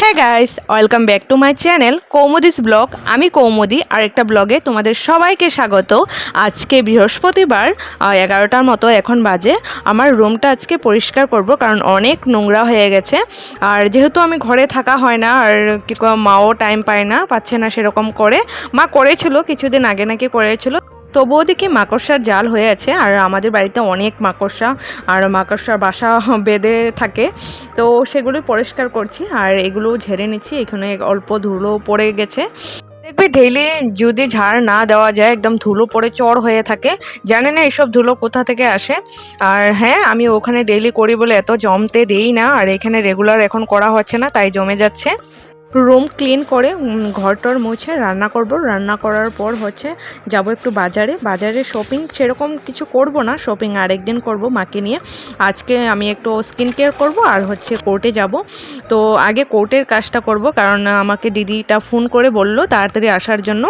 হ্যাঁ guys welcome back to my channel Koumudi's vlog আমি কৌমুদি আর একটা ব্লগে তোমাদের সবাইকে স্বাগত। আজকে বৃহস্পতিবার এগারোটার মতো এখন বাজে। আমার রুমটা আজকে পরিষ্কার করব কারণ অনেক নোংরা হয়ে গেছে। আর যেহেতু আমি ঘরে থাকা হয় না, আর কি মাও টাইম পায় না, পাচ্ছে না সেরকম করে। মা করেছিল, কিছুদিন আগে নাকি করেছিল। তবুও দেখি মাকড়সার জাল হয়ে আছে আর আমাদের বাড়িতে অনেক মাকড়সা আর মাকড়সার বাসা বেঁধে থাকে। তো সেগুলো পরিষ্কার করছি আর এগুলো ঝেড়ে নিচ্ছি। এখানে অল্প ধুলো পড়ে গেছে। দেখবে ডেইলি যদি ঝাড় না দেওয়া যায়, একদম ধুলো পড়ে চড় হয়ে থাকে। জানি না এইসব ধুলো কোথা থেকে আসে। আর হ্যাঁ আমি ওখানে ডেইলি করি বলে এত জমতে দেই না। আর এখানে রেগুলার এখন করা হচ্ছে না, তাই জমে যাচ্ছে। রুম ক্লিন করে ঘরটর মুছে রান্না করব। রান্না করার পর হচ্ছে যাব একটু বাজারে। বাজারে শপিং সেরকম কিছু করব না শপিং আরেকদিন করব মাকে নিয়ে। আজকে আমি একটু স্কিন কেয়ার করব আর হচ্ছে কোর্টে যাব। তো আগে কোর্টের কাজটা করব কারণ আমাকে দিদিটা ফোন করে বলল তাড়াতাড়ি আসার জন্য।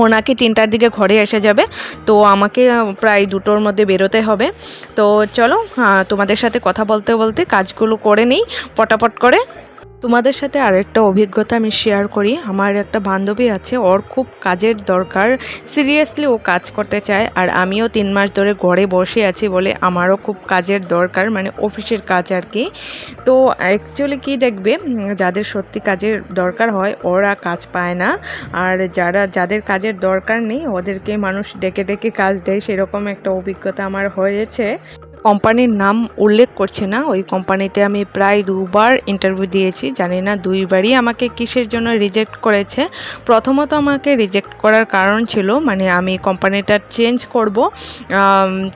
ও নাকি তিনটার দিকে ঘরে এসে যাবে। তো আমাকে প্রায় দুটোর মধ্যে বেরোতে হবে। তো চলো তোমাদের সাথে কথা বলতে বলতে কাজগুলো করে নিই, পটাপট করে। তোমাদের সাথে আরেকটা অভিজ্ঞতা আমি শেয়ার করি। আমার একটা বান্ধবী আছে, ওর খুব কাজের দরকার। সিরিয়াসলি ও কাজ করতে চায় আর আমিও তিন মাস ধরে ঘরে বসে আছি বলে আমারও খুব কাজের দরকার মানে অফিসের কাজ আর কি। তো অ্যাকচুয়ালি কি দেখবে যাদের সত্যি কাজের দরকার হয়, ওরা কাজ পায় না। আর যারা, যাদের কাজের দরকার নেই, ওদেরকে মানুষ ডেকে ডেকে কাজ দেয়, সেরকম একটা অভিজ্ঞতা আমার হয়েছে। কোম্পানির নাম উল্লেখ করছে না। ওই কোম্পানিতে আমি প্রায় দুবার ইন্টারভিউ দিয়েছি। জানি না দুইবারই আমাকে কিসের জন্য রিজেক্ট করেছে। প্রথমত আমাকে রিজেক্ট করার কারণ ছিল মানে আমি কোম্পানিটা চেঞ্জ করব।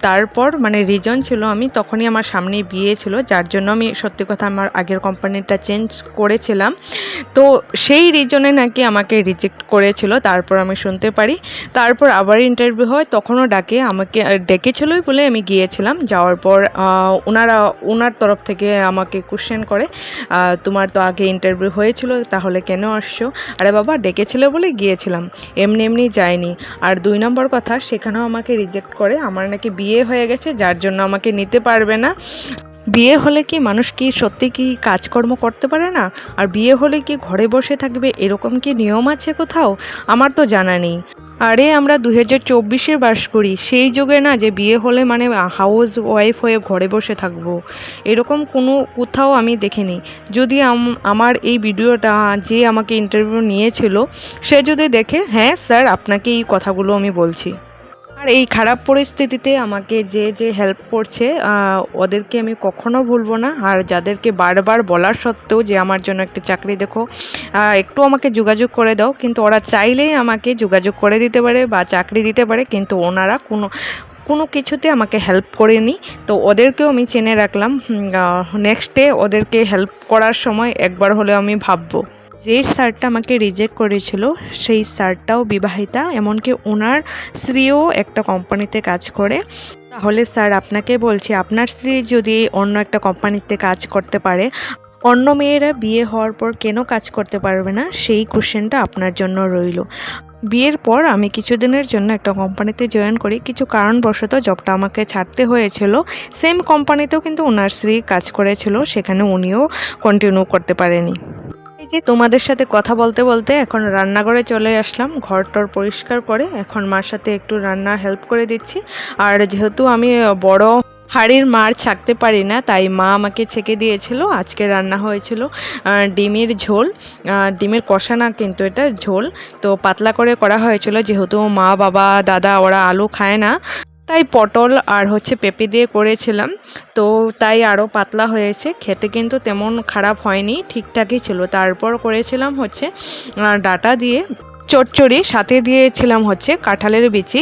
তারপর মানে রিজন ছিল, আমি তখনই আমার সামনে বিয়ে ছিল, যার জন্য আমি সত্যি কথা আমার আগের কোম্পানিটা চেঞ্জ করেছিলাম। তো সেই রিজনে নাকি আমাকে রিজেক্ট করেছিল, তারপর আমি শুনতে পারি। তারপর আবার ইন্টারভিউ হয়, তখনও ডাকে, আমাকে ডেকেছিলই বলে আমি গিয়েছিলাম। যাওয়ার পর আহ, ওনারা ওনার তরফ থেকে আমাকে কোশ্চেন করে তোমার তো আগে ইন্টারভিউ হয়েছিল তাহলে কেন আসছো? আরে বাবা ডেকেছিল বলে গিয়েছিলাম এমনি এমনি যায়নি। আর দুই নম্বর কথা সেখানেও আমাকে রিজেক্ট করে আমার নাকি বিয়ে হয়ে গেছে যার জন্য আমাকে নিতে পারবে না। বিয়ে হলে কি মানুষ কি সত্যি কি কাজকর্ম করতে পারে না? আর বিয়ে হলে কি ঘরে বসে থাকবে এরকম কি নিয়ম আছে কোথাও? আমার তো জানা নেই। আরে আমরা দু হাজার চব্বিশে বাস করি। সেই যুগে না যে বিয়ে হলে মানে হাউস ওয়াইফ হয়ে ঘরে বসে থাকব। এরকম কোনো কোথাও আমি দেখিনি। যদি আম- আমার এই ভিডিওটা যে আমাকে ইন্টারভিউ নিয়েছিল, সে যদি দেখে হ্যাঁ স্যার আপনাকে এই কথাগুলো আমি বলছি। আর এই খারাপ পরিস্থিতিতে আমাকে যে যে হেল্প করছে ওদেরকে আমি কখনো ভুলবো না। আর যাদেরকে বারবার বলার সত্ত্বেও যে আমার জন্য একটা চাকরি, দেখো একটু আমাকে যোগাযোগ করে দাও। কিন্তু ওরা চাইলেই আমাকে যোগাযোগ করে দিতে পারে বা চাকরি দিতে পারে, কিন্তু ওনারা কোনো কোনো কিছুতে আমাকে হেল্প করেনি। তো ওদেরকেও আমি চেনে রাখলাম। নেক্সট ডে ওদেরকে হেল্প করার সময় একবার হলেও আমি ভাববো। যে স্যারটা আমাকে রিজেক্ট করেছিল, সেই স্যারটাও বিবাহিতা, এমনকি ওনার স্ত্রীও একটা কোম্পানিতে কাজ করে। তাহলে স্যার, আপনাকে বলছি, আপনার স্ত্রী যদি অন্য একটা কোম্পানিতে কাজ করতে পারে, অন্য মেয়েরা বিয়ে হওয়ার পর কেন কাজ করতে পারবে না? সেই কোশ্চেনটা আপনার জন্য রইল। বিয়ের পর আমি কিছুদিনের জন্য একটা কোম্পানিতে জয়েন করি। কিছু কারণবশত জবটা আমাকে ছাড়তে হয়েছিল। সেম কোম্পানিতেও কিন্তু ওনার স্ত্রী কাজ করেছিল, সেখানে উনিও কন্টিনিউ করতে পারেনি। এই যে তোমাদের সাথে কথা বলতে বলতে এখন রান্নাঘরে চলে আসলাম ঘর টর পরিষ্কার করে এখন মার সাথে একটু রান্না হেল্প করে দিচ্ছি। আর যেহেতু আমি বড় হাড়ির মার ছাকতে পারি না, তাই মা আমাকে ছেঁকে দিয়েছিল। আজকে রান্না হয়েছিল ডিমের ঝোল ডিমের কষা না কিন্তু এটা ঝোল। তো পাতলা করে করা হয়েছিল, যেহেতু মা, বাবা, দাদা ওরা আলু খায় না। তাই পটল আর হচ্ছে পেঁপে দিয়ে করেছিলাম। তো তাই আরও পাতলা হয়েছে। খেতে কিন্তু তেমন খারাপ হয়নি, ঠিকঠাকই ছিল। তারপর করেছিলাম হচ্ছে ডাটা দিয়ে চচ্চড়ি, সাথে দিয়েছিলাম হচ্ছে কাঁঠালের বিচি।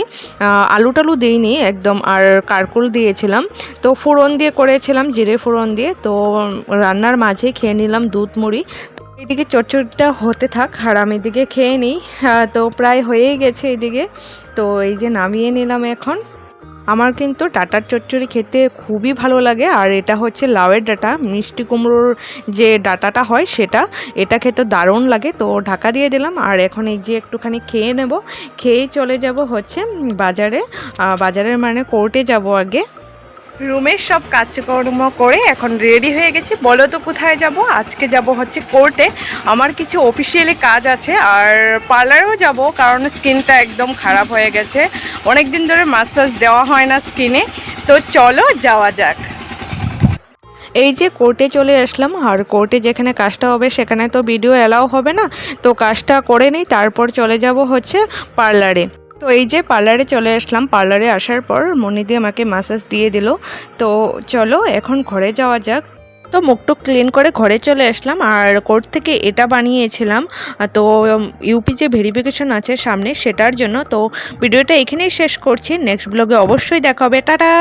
আলু টালু দিইনি একদম, আর কারকুল দিয়েছিলাম। তো ফোড়ন দিয়ে করেছিলাম, জিরে ফোড়ন দিয়ে। তো রান্নার মাঝে খেয়ে নিলাম দুধ মুড়ি। এদিকে চচ্চড়িটা হতে থাক, আর আমি এদিকে খেয়ে নিই। তো প্রায় হয়েই গেছে এদিকে। তো এই যে নামিয়ে নিলাম এখন। আমার কিন্তু ডাটার চচ্চড়ি খেতে খুবই ভালো লাগে, আর এটা হচ্ছে লাউয়ের ডাটা। মিষ্টি কুমড়োর যে ডাটাটা হয় সেটা, এটা খেতে দারুণ লাগে। তো ঢাকা দিয়ে দিলাম, আর এখন এই যে একটুখানি খেয়ে নেব। খেয়ে চলে যাব হচ্ছে বাজারে বাজারের মানে কোর্টে যাব আগে। রুমের সব কাজকর্ম করে এখন রেডি হয়ে গেছি। বলো তো কোথায় যাব? আজকে যাব হচ্ছে কোর্টে। আমার কিছু অফিসিয়ালি কাজ আছে আর পার্লারেও যাব কারণ স্কিনটা একদম খারাপ হয়ে গেছে। অনেক দিন ধরে মাসাজ দেওয়া হয় না স্কিনে। তো চলো যাওয়া যাক। এই যে কোর্টে চলে আসলাম আর কোর্টে যেখানে কাজটা হবে সেখানে তো ভিডিও অ্যালাউ হবে না। তো কাজটা করে নিই, তারপর চলে যাব হচ্ছে পার্লারে। তো এই যে পার্লারে চলে আসলাম। পার্লারে আসার পর মনিদি আমাকে মাসাজ দিয়ে দিল। তো চলো এখন ঘরে যাওয়া যাক। তো মুখটুক ক্লিন করে ঘরে চলে আসলাম। আর কোর্ট থেকে এটা বানিয়েছিলাম। তো ইউপি যে ভেরিফিকেশন আছে সামনে সেটার জন্য। তো ভিডিওটা এখানেই শেষ করছি। নেক্সট ব্লগে অবশ্যই দেখা হবে। টাটা!